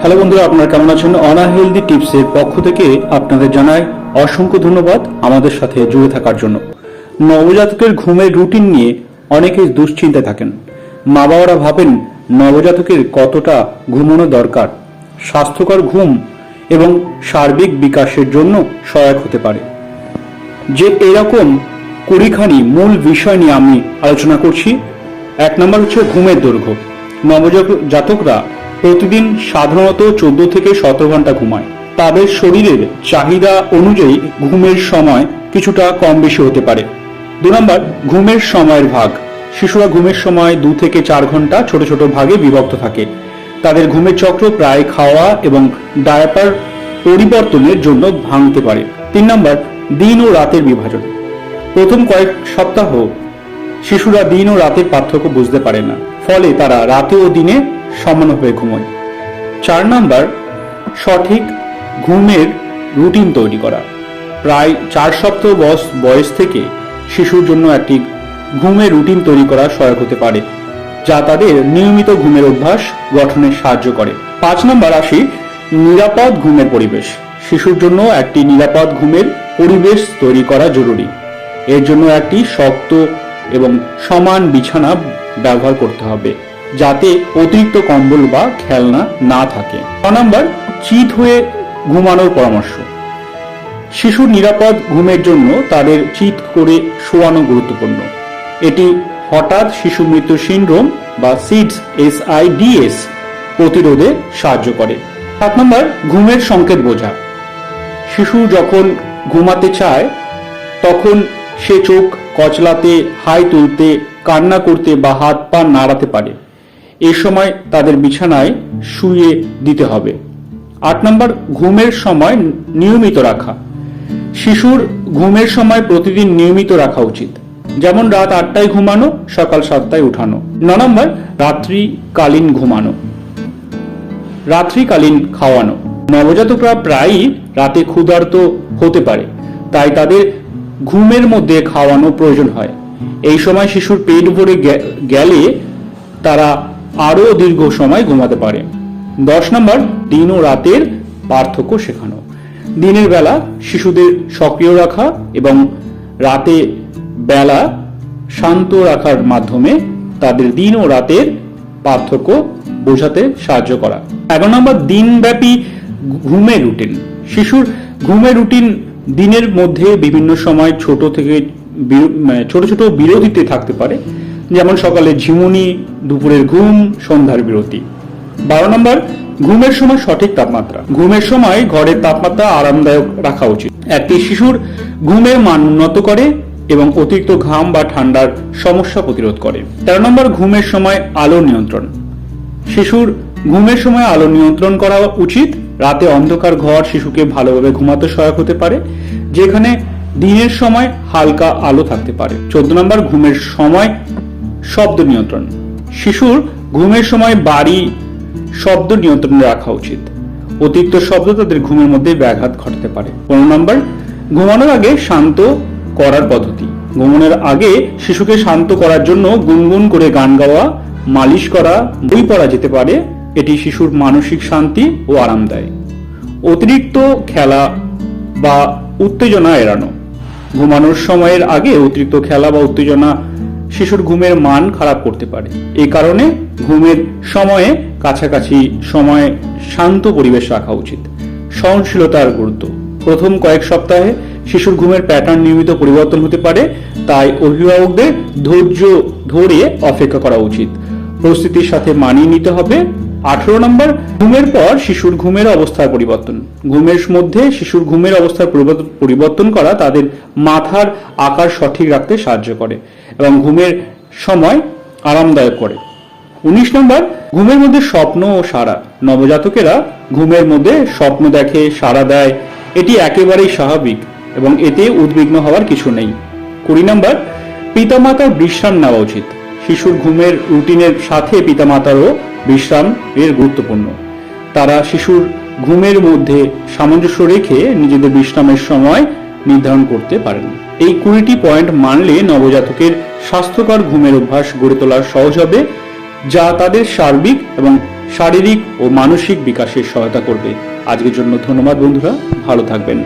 Hello বন্ধুরা, আপনারা কেমন আছেন? অনা হেলদি টিপসের পক্ষ থেকে আপনাদের জানাই অসংখ্য ধন্যবাদ আমাদের সাথে জুড়ে থাকার জন্য। নবজাতকের ঘুমের রুটিন নিয়ে অনেকেই দুশ্চিন্তায় থাকেন। মা বাবারা ভাবেন নবজাতকের কতটা ঘুমানো দরকার, স্বাস্থ্যকর ঘুম এবং সার্বিক বিকাশের জন্য সহায়ক হতে পারে। যে এরকম কুড়িখানি মূল বিষয় নিয়ে আমি আলোচনা করছি, এক নম্বর হচ্ছে ঘুমের দৈর্ঘ্য। নবজাতকরা প্রতিদিন সাধারণত চোদ্দ থেকে সতেরো ঘণ্টা ঘুমায়। তাদের শরীরের চাহিদা অনুযায়ী ঘুমের সময় কিছুটা কম বেশি হতে পারে। দু নম্বর, ঘুমের সময়ের ভাগ। শিশুরা ঘুমের সময় দু থেকে চার ঘণ্টা ছোট ছোট ভাগে বিভক্ত থাকে। তাদের ঘুমের চক্র প্রায় খাওয়া এবং ডায়াপার পরিবর্তনের জন্য ভাঙতে পারে। তিন নম্বর, দিন ও রাতের বিভাজন। প্রথম কয়েক সপ্তাহ শিশুরা দিন ও রাতের পার্থক্য বুঝতে পারে না। ফলে তারা রাতে ও দিনে সমানভাবে ঘুমোয়। চার নাম্বার, সঠিক ঘুমের রুটিন তৈরি করা। প্রায় চার সপ্তাহ বয়স বয়স থেকে শিশুর জন্য একটি ঘুমের রুটিন তৈরি করা সহায়ক হতে পারে, যা তাদের নিয়মিত ঘুমের অভ্যাস গঠনে সাহায্য করে। পাঁচ নম্বর আসি নিরাপদ ঘুমের পরিবেশ। শিশুর জন্য একটি নিরাপদ ঘুমের পরিবেশ তৈরি করা জরুরি। এর জন্য একটি শক্ত এবং সমান বিছানা ব্যবহার করতে হবে। যাতে অতিরিক্ত কম্বল বা খেলনা না থাকে। ছ নম্বর, চিত হয়ে ঘুমানোর পরামর্শ। শিশুর নিরাপদ ঘুমের জন্য তাদের চিত করে শোয়ানো গুরুত্বপূর্ণ। এটি হঠাৎ শিশু মৃত্যু সিন্ড্রোম বা সিডস এস আই ডিএস প্রতিরোধে সাহায্য করে। সাত নম্বর, ঘুমের সংকেত বোঝা। শিশু যখন ঘুমাতে চায়, তখন সে চোখ কচলাতে, হাই তুলতে, কান্না করতে বা হাত পা নাড়াতে পারে। এ সময় তাদের বিছানায় শুয়ে দিতে হবে। আট নম্বর, ঘুমের সময় নিয়মিত রাখা। শিশুর ঘুমের সময় প্রতিদিন নিয়মিত রাখা উচিত। যেমন রাত আটটায় ঘুমানো, সকাল সাতটায় উঠানো। ন নম্বর, রাত্রিকালীন ঘুমানো। রাত্রিকালীন খাওয়ানো। নবজাতকরা প্রায়ই রাতে ক্ষুধার্ত হতে পারে, তাই তাদের ঘুমের মধ্যে খাওয়ানো প্রয়োজন হয়। এই সময় শিশুর পেট ভরে গেলে তারা আরও দীর্ঘ সময় ঘুমাতে পারে। দশ নম্বর, দিন ও রাতের পার্থক্য শেখানো। দিনের বেলা শিশুদের সক্রিয় রাখা এবং রাতে বেলা শান্ত রাখার মাধ্যমে তাদের দিন ও রাতের পার্থক্য বোঝাতে সাহায্য করা। এগারো নম্বর, দিনব্যাপী ঘুমের রুটিন। শিশুর ঘুমের রুটিন দিনের মধ্যে বিভিন্ন সময় ছোট থেকে মানে ছোট ছোট বিরতিতে থাকতে পারে। যেমন সকালে ঝিমুনি, দুপুরের ঘুম, সন্ধ্যার বিরতি। বারো নম্বর, ঘুমের সময় সঠিক তাপমাত্রা। ঘুমের সময় ঘরের তাপমাত্রা আরামদায়ক রাখা উচিত। একটি শিশুর ঘুমের মান উন্নত করে এবং অতিরিক্ত ঘাম বা ঠান্ডার সমস্যা প্রতিরোধ করে। তেরো নম্বর, ঘুমের সময় আলো নিয়ন্ত্রণ। শিশুর ঘুমের সময় আলো নিয়ন্ত্রণ করা উচিত। রাতে অন্ধকার ঘর শিশুকে ভালোভাবে ঘুমাতে সহায়ক হতে পারে, যেখানে দিনের সময় হালকা আলো থাকতে পারে। চোদ্দ নম্বর, ঘুমের সময় শব্দ নিয়ন্ত্রণ। শিশুর ঘুমের সময় বাড়ি শব্দ নিয়ন্ত্রণে রাখা উচিত। অতিরিক্ত শব্দ তাদের ঘুমের মধ্যে ব্যাঘাত ঘটাতে পারে। পনেরো নম্বর, ঘুমানোর আগে শান্ত করার পদ্ধতি। ঘুমানোর আগে শিশুকে শান্ত করার জন্য গুনগুন করে গান গাওয়া, মালিশ করা, বই পড়া যেতে পারে। এটি শিশুর মানসিক শান্তি ও আরাম দেয় অতিরিক্ত খেলা বা উত্তেজনা এড়ানো। ঘুমানোর সময়ের আগে অতিরিক্ত খেলা বা উত্তেজনা শিশুর ঘুমের মান খারাপ করতে পারে। এই কারণে ঘুমের সময়ে কাছাকাছি সময় শান্ত পরিবেশ রাখা উচিত। সহনশীলতার গুরুত্ব। প্রথম কয়েক সপ্তাহে শিশুর ঘুমের প্যাটার্ন নিয়মিত পরিবর্তন হতে পারে, তাই অভিভাবকদের ধৈর্য ধরে অপেক্ষা করা উচিত। পরিস্থিতির সাথে মানিয়ে নিতে হবে। আঠেরো নম্বর, ঘুমের পর শিশুর ঘুমের অবস্থার পরিবর্তন। ঘুমের মধ্যে শিশুর ঘুমের অবস্থার পরিবর্তন- করা তাদের মাথার আকার সঠিক রাখতে সাহায্য করে এবং ঘুমের সময় আরামদায়ক করে। উনিশ নম্বর, ঘুমের মধ্যে স্বপ্ন ও সারা নবজাতকেরা ঘুমের মধ্যে স্বপ্ন দেখে সারা দেয়। এটি একেবারেই স্বাভাবিক এবং এতে উদ্বিগ্ন হওয়ার কিছু নেই। কুড়ি নম্বর, পিতামাতার বিশ্রাম নেওয়া উচিত। শিশুর ঘুমের রুটিনের সাথে পিতামাতারও বিশ্রাম এর গুরুত্বপূর্ণ। তারা শিশুর ঘুমের মধ্যে সামঞ্জস্য রেখে নিজেদের বিশ্রামের সময় নির্ধারণ করতে পারেন। এই কুড়িটি পয়েন্ট মানলে নবজাতকের স্বাস্থ্যকর ঘুমের অভ্যাস গড়ে তোলা সহজ হবে, যা তাদের সার্বিক এবং শারীরিক ও মানসিক বিকাশের সহায়তা করবে। আজকের জন্য ধন্যবাদ বন্ধুরা, ভালো থাকবেন।